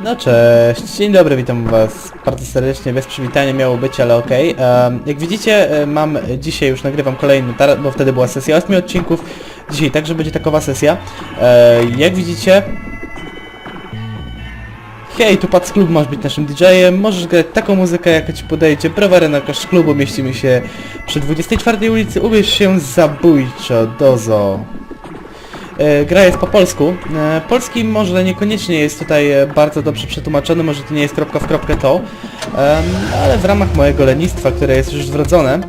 No cześć, dzień dobry, witam was bardzo serdecznie, bez przywitania miało być, ale okej. Jak widzicie, e, mam dzisiaj już nagrywam kolejny, tar- bo wtedy była sesja 8 odcinków, dzisiaj także będzie takowa sesja. E, jak widzicie... Hej, tu Pac Klub, możesz być naszym DJ-em, możesz grać taką muzykę, jaka ci podejdzie, browary na koszt klubu, mieścimy się przy 24 ulicy, ubierz się zabójczo, dozo. E, Gra jest po polsku. E, Polski może niekoniecznie jest tutaj e, bardzo dobrze przetłumaczony, może to nie jest kropka w kropkę to, ale w ramach mojego lenistwa, które jest już wrodzone,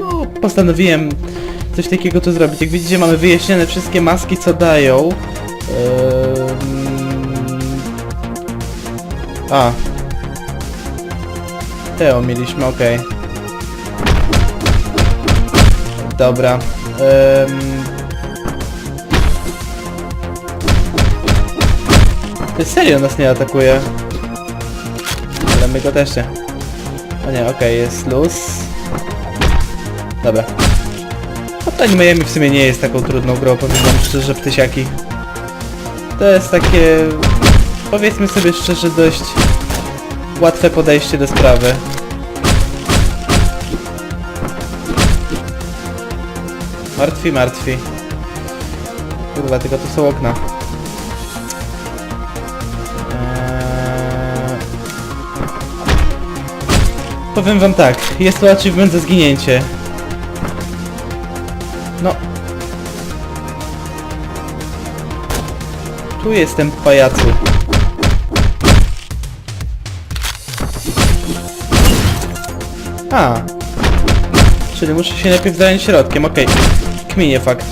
no, postanowiłem coś takiego tu zrobić. Jak widzicie mamy wyjaśnione wszystkie maski, co dają. A. Teo mieliśmy, okej. Dobra. Um... Serio nas nie atakuje? Ale my go też nie. O nie, okej, jest luz. Dobra. To Miami w sumie nie jest taką trudną grą, powiem wam szczerze, ptysiaki. To jest takie... Powiedzmy sobie szczerze, dość łatwe podejście do sprawy. Martwi, martwi. Kurwa, tylko tu są okna. Eee... Powiem wam tak, jest to achievement za zginięcie. No. Tu jestem, pajacu. A. Czyli muszę się najpierw zająć środkiem, okej. Kminie fakt.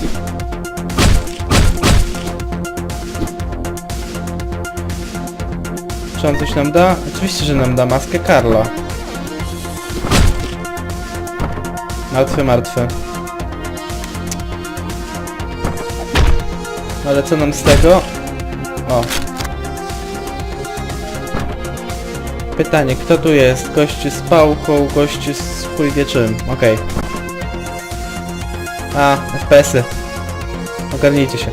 Czy on coś nam da? Oczywiście, że nam da maskę Karla. Martwy, martwy. Ale co nam z tego? O. Pytanie, kto tu jest? Gości z pałką, gości z chuj czym. Okej. A, FPS-y. Ogarnijcie się.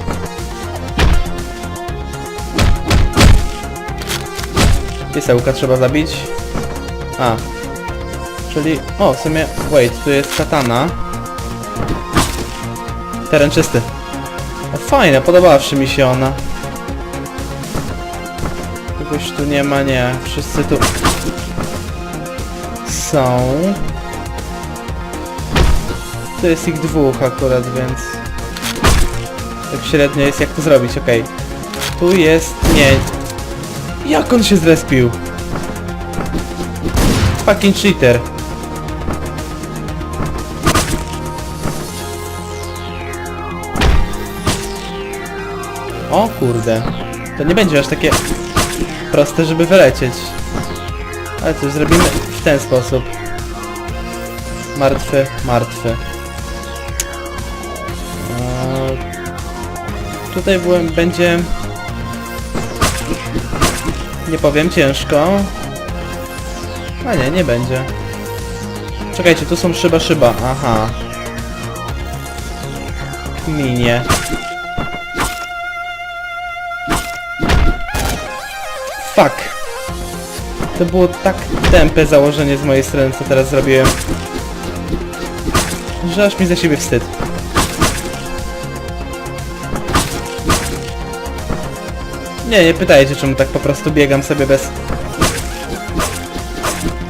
Piesełka trzeba zabić. A. Czyli... O, w sumie... Wait, tu jest katana. Teren czysty. O, fajna, podobawszy mi się ona. Kogoś tu nie ma, nie. Wszyscy tu... Są. To jest ich dwóch akurat, więc... Tak średnio jest jak to zrobić, okej. Tu jest... nie. Jak on się zrespił? Fucking cheater. O kurde. To nie będzie aż takie proste, żeby wylecieć. Ale cóż, zrobimy w ten sposób. Martwy, martwy. Tutaj byłem, będzie... Nie powiem, ciężko. A nie, nie będzie. Czekajcie, tu są szyba, szyba. Aha. Minie. Fuck. To było tak tępe założenie z mojej strony, co teraz zrobiłem. Że aż mi za siebie wstyd. Nie, nie pytajcie, czemu tak po prostu biegam sobie bez...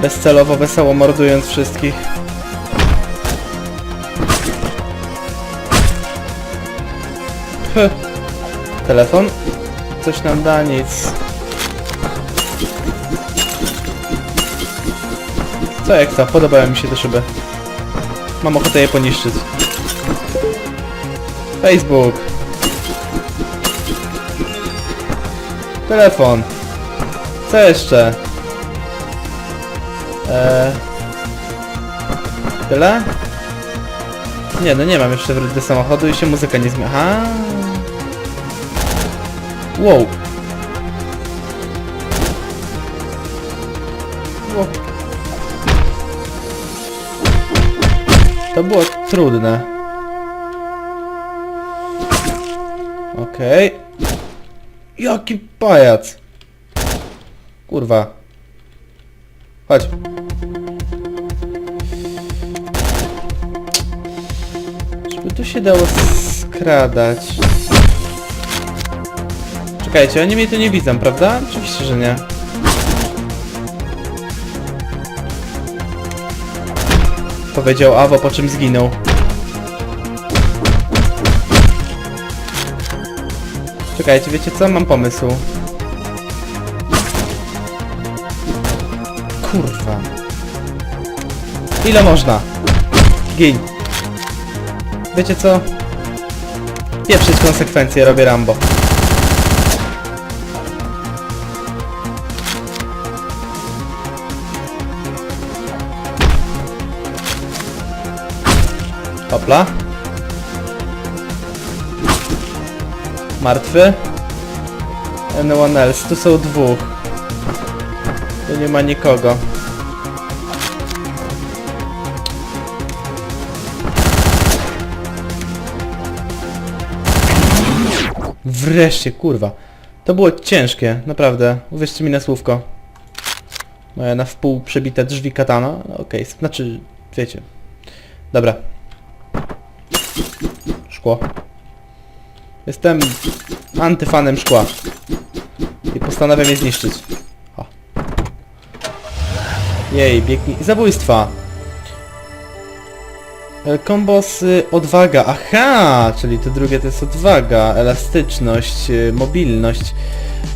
Bezcelowo, wesoło mordując wszystkich. Ph. Telefon? Coś nam da, nic. Co jak to? Podobały mi się te szyby. Mam ochotę je poniszczyć. Facebook. Telefon. Co jeszcze? Eee... Tyle? Nie, no nie mam jeszcze wręcz samochodu i się muzyka nie zmienia. Aha. Wow. Wow. To było trudne. Okej. Jaki pajac! Kurwa. Chodź. Żeby tu się dało skradać. Czekajcie, oni mnie tu nie widzą, prawda? Oczywiście, że nie. Powiedział Awo, po czym zginął. Czekajcie, wiecie co? Mam pomysł. Kurwa. Ile można? Gin. Wiecie co? Pieprzyć konsekwencje, robię Rambo. Hopla. Martwy. Anyone else. Tu są dwóch. Tu nie ma nikogo. Wreszcie, kurwa. To było ciężkie, naprawdę. Uwierzcie mi na słówko. Moja na wpół przebite drzwi katana. No, Okej, znaczy, wiecie. Dobra. Szkło. Jestem antyfanem szkła. I postanawiam je zniszczyć. O. Jej, biegnij. Zabójstwa. Kombos y, odwaga. Aha! Czyli to drugie to jest odwaga, elastyczność, y, mobilność.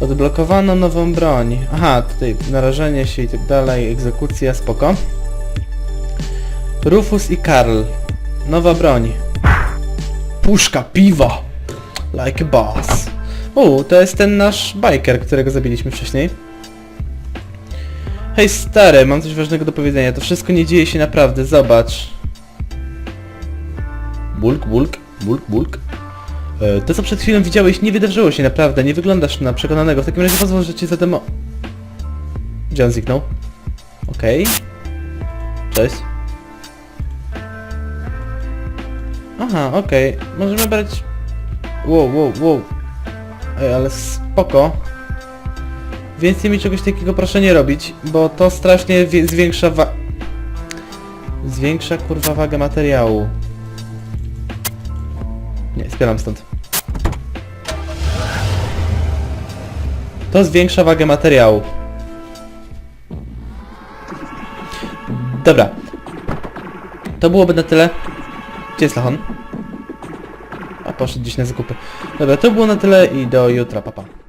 Odblokowano nową broń. Aha, tutaj narażenie się i tak dalej, egzekucja, spoko. Rufus i Karl. Nowa broń. Puszka piwa. Like a boss. U, to jest ten nasz biker, którego zabiliśmy wcześniej. Hej stary, mam coś ważnego do powiedzenia. To wszystko nie dzieje się naprawdę, zobacz. Bulk, bulk, bulk, bulk. E, To co przed chwilą widziałeś nie wydarzyło się naprawdę, nie wyglądasz na przekonanego. W takim razie pozwól, że cię zademo... Gdzie on zniknął? Okej. Cześć. Aha, okej. Możemy brać... Wow, wow, wow. Ej, ale spoko. Więcej mi czegoś takiego proszę nie robić, bo to strasznie zwiększa wa... Zwiększa kurwa wagę materiału. Nie, spieram stąd. To zwiększa wagę materiału. Dobra. To byłoby na tyle. Gdzie jest Lachon? Poszedł gdzieś na zakupy. Dobra, to było na tyle i do jutra, papa. Pa.